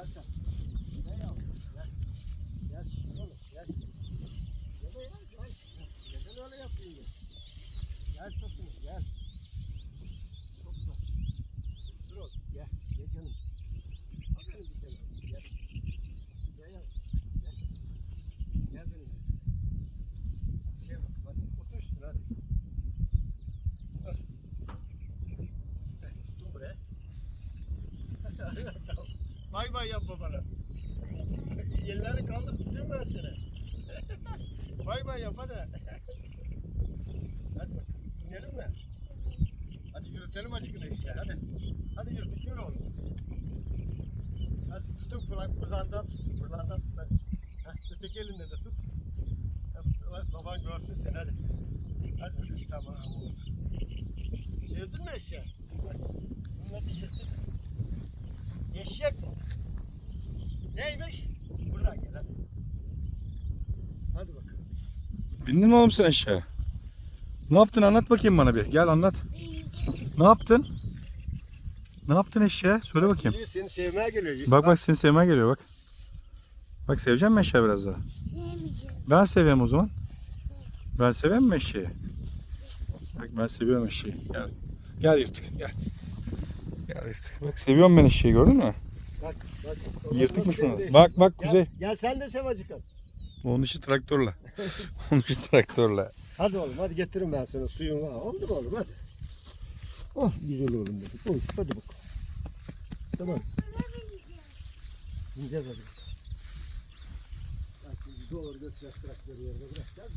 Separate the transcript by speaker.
Speaker 1: Gel sen. Gel yavrum. Gel. Gel. Gel oğlum. Gel. Gel be ya. Gel. Neden öyle yapıyorsun? Gel sokunu. Gel. Sokma. Dur oğlum. Gel. Gel canım. Aferin bir tanem. Gel. Gel yavrum. Gel. Gel benim. Şey bak. Hadi otur üstüne hadi. Dur buraya. Bay bay yap babana. Ellerini kaldır tutayım ben seni. bay bay yap hadi. Hadi. İnelim mi? Hadi yürütelim acıkın eşeği hadi. Hadi yürü, yürü oğlum. Hadi tutun buradan, buradan da tut. Buradan da tut. Hadi. Heh, öteki elinde de tut. Heh, Baban görsün seni hadi. Hadi tamam. Sevdin mi eşeği? Bunun adı yırtık. Eşek mi? Neymiş? Buradan gel hadi. Hadi bakalım.
Speaker 2: Bindin mi oğlum sen aşağı? Ne yaptın anlat bakayım bana bir. Gel anlat. Ne yaptın? Ne yaptın eşeğe? Söyle bakayım.
Speaker 1: İyi, Seni sevmeye geliyor.
Speaker 2: Bak bak seni sevmeye geliyor bak. Bak seveceğim mi eşeği biraz daha?
Speaker 3: Sevmeyeceğim.
Speaker 2: Ben seveyim o zaman. Ben seveyim mi eşeği? Bak ben seviyorum eşeği. Gel. Gel yırtık gel. Gel yırtık. Bak seviyorum ben eşeği gördün mü?
Speaker 1: Bak.
Speaker 2: Yırtıkmış
Speaker 1: de-
Speaker 2: Bak bak Kuzey.
Speaker 1: Gel sen de sev acıkın.
Speaker 2: Onun işi traktörle. Onun işi traktörle.
Speaker 1: Hadi oğlum hadi getirin ben sana suyunu. Oldu mu oğlum hadi. Oh güzel oğlum dedik. Oy, hadi bakalım. Tamam. İneceğiz hadi. Bak, Doğru götüreceğiz traktörü yerine bırakacağız